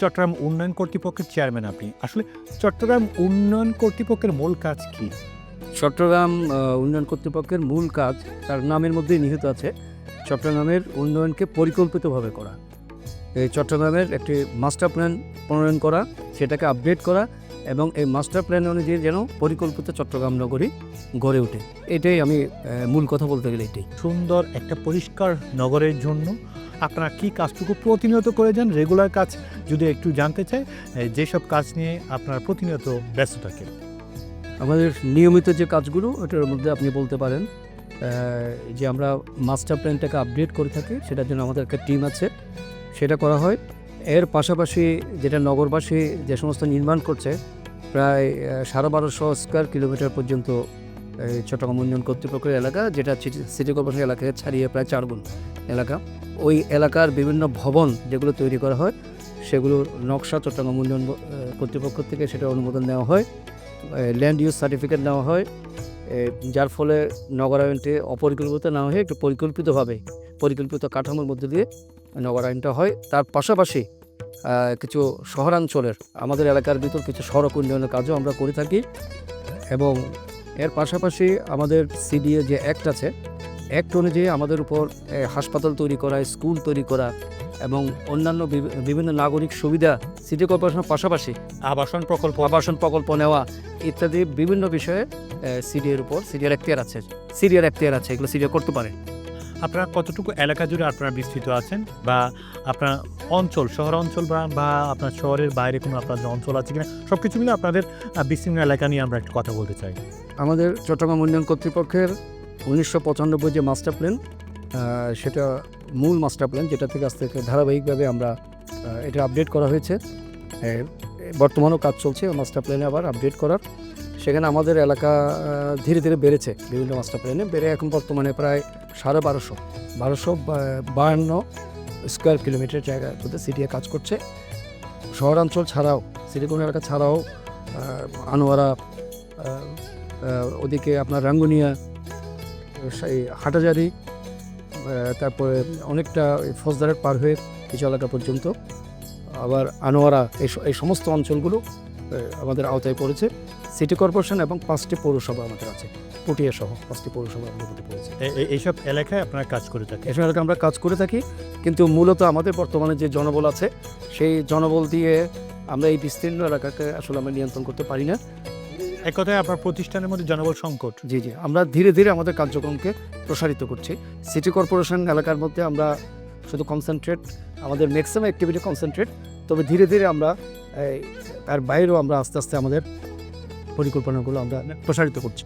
চট্টগ্রাম উন্নয়ন কর্তৃপক্ষের চেয়ারম্যান আপনি। আসলে চট্টগ্রাম উন্নয়ন কর্তৃপক্ষের মূল কাজ কি? চট্টগ্রাম উন্নয়ন কর্তৃপক্ষের মূল কাজ তার নামের মধ্যেই নিহিত আছে চট্টগ্রামের উন্নয়নকে পরিকল্পিতভাবে করা। এই চট্টগ্রামের একটি মাস্টার প্ল্যান প্রণয়ন করা সেটাকে আপডেট করা এবং এই মাস্টার প্ল্যান অনুযায়ী যেন পরিকল্পিত চট্টগ্রাম নগরী গড়ে ওঠে। এটাই আমি মূল কথা বলতে গেলে এটাই। সুন্দর একটা পরিষ্কার নগরের জন্য আপনারা কি কাজটুকু প্রতিনিয়ত করে যান রেগুলার কাজ যদি একটু জানতে চাই যেসব কাজ নিয়ে আপনার প্রতিনিয়ত ব্যস্ত থাকে আমাদের নিয়মিত যে কাজগুলো, ওটার মধ্যে আপনি বলতে পারেন যে আমরা মাস্টার প্ল্যানটাকে আপডেট করে থাকি, সেটার জন্য আমাদের একটা টিম আছে, সেটা করা হয়। এর পাশাপাশি যেটা নগরবাসী যে সমস্ত নির্মাণ করছে, প্রায় সাড়ে বারোশো স্কোয়ার কিলোমিটার পর্যন্ত চট্টগ্রাম উন্নয়ন কর্তৃপক্ষের এলাকা, যেটা সিটি- কর্পোরেশন এলাকায় ছাড়িয়ে প্রায় চার গুণ। এলাকা। ওই এলাকার বিভিন্ন ভবন যেগুলো তৈরি করা হয়, সেগুলোর নকশা চট্টগ্রাম উন্নয়ন কর্তৃপক্ষ থেকে সেটা অনুমোদন নেওয়া হয়। ল্যান্ড ইউজ সার্টিফিকেট নেওয়া হয়। যার ফলে নগরায়নটি অপরিকল্পিত না হয়ে একটু পরিকল্পিতভাবে, পরিকল্পিত কাঠামোর মধ্যে দিয়ে নগরায়নটা হয়। তার পাশাপাশি কিছু শহরাঞ্চলের, আমাদের এলাকার ভিতর কিছু সড়ক উন্নয়নের কাজও আমরা করে থাকি। এবং এর পাশাপাশি আমাদের সিডিএ যে অ্যাক্ট আছে অ্যাক্ট অনুযায়ী আমাদের উপর হাসপাতাল তৈরি করা স্কুল তৈরি করা এবং অন্যান্য বিভিন্ন নাগরিক সুবিধা সিটি কর্পোরেশনের পাশাপাশি আবাসন প্রকল্প। আবাসন প্রকল্প নেওয়া ইত্যাদি বিভিন্ন বিষয়ে সিডিএর উপর সিডিআর এখতিয়ার আছে সিডিআর এখতিয়ার আছে এগুলো সিডিআর করতে পারে। আপনারা কতটুকু এলাকা জুড়ে আপনারা বিস্তৃত আছেন? বা আপনার অঞ্চল শহর অঞ্চল বা বা আপনার শহরের বাইরে কোনো আপনাদের অঞ্চল আছে কিনা সব কিছু মিলে আপনাদের বিস্তীর্ণ এলাকা নিয়ে আমরা একটু কথা বলতে চাই। আমাদের চট্টগ্রাম উন্নয়ন কর্তৃপক্ষের উনিশশো পঁচানব্বই যে মাস্টার প্ল্যান সেটা মূল মাস্টার প্ল্যান যেটা থেকে আজ থেকে ধারাবাহিকভাবে আমরা এটা আপডেট করা হয়েছে। বর্তমানেও কাজ চলছে মাস্টার প্ল্যানে আবার আপডেট করার। সেখানে আমাদের এলাকা ধীরে ধীরে বেড়েছে বিভিন্ন মাস্টার প্ল্যানে বেড়ে এখন বর্তমানে প্রায় সাড়ে বারোশো বারোশো বাহান্ন স্কোয়ার কিলোমিটার জায়গার মধ্যে সিটিএ কাজ করছে। শহরাঞ্চল ছাড়াও সিলিকন এলাকা ছাড়াও আনোয়ারা ওদিকে আপনার রাঙ্গুনিয়া সেই হাটাজারি তারপরে অনেকটা ফৌজদারের পার হয়ে কিছু এলাকা পর্যন্ত। আবার আনোয়ারা এই সমস্ত অঞ্চলগুলো আমাদের আওতায় পড়েছে। সিটি কর্পোরেশন এবং পাঁচটি পৌরসভা আমাদের আছে। পটিয়া সহ পাঁচটি পৌরসভা আমাদের মধ্যে পড়েছে। এইসব এলাকায় আপনারা কাজ করে থাকি এসব এলাকায় আমরা কাজ করে থাকি। কিন্তু মূলত আমাদের বর্তমানে যে জনবল আছে সেই জনবল দিয়ে আমরা এই বিস্তীর্ণ এলাকাকে আসলে আমরা নিয়ন্ত্রণ করতে পারি না। এক কথায় আপনার প্রতিষ্ঠানের মধ্যে জনবল সংকট। জি জি। আমরা ধীরে ধীরে আমাদের কার্যক্রমকে প্রসারিত করছি। সিটি কর্পোরেশন এলাকার মধ্যে আমরা শুধু কনসেন্ট্রেট আমাদের ম্যাক্সিমাম অ্যাক্টিভিটি কনসেন্ট্রেট তবে ধীরে ধীরে আমরা তার বাইরেও আমরা আস্তে আস্তে আমাদের পরিকল্পনাগুলো আমরা প্রসারিত করছি।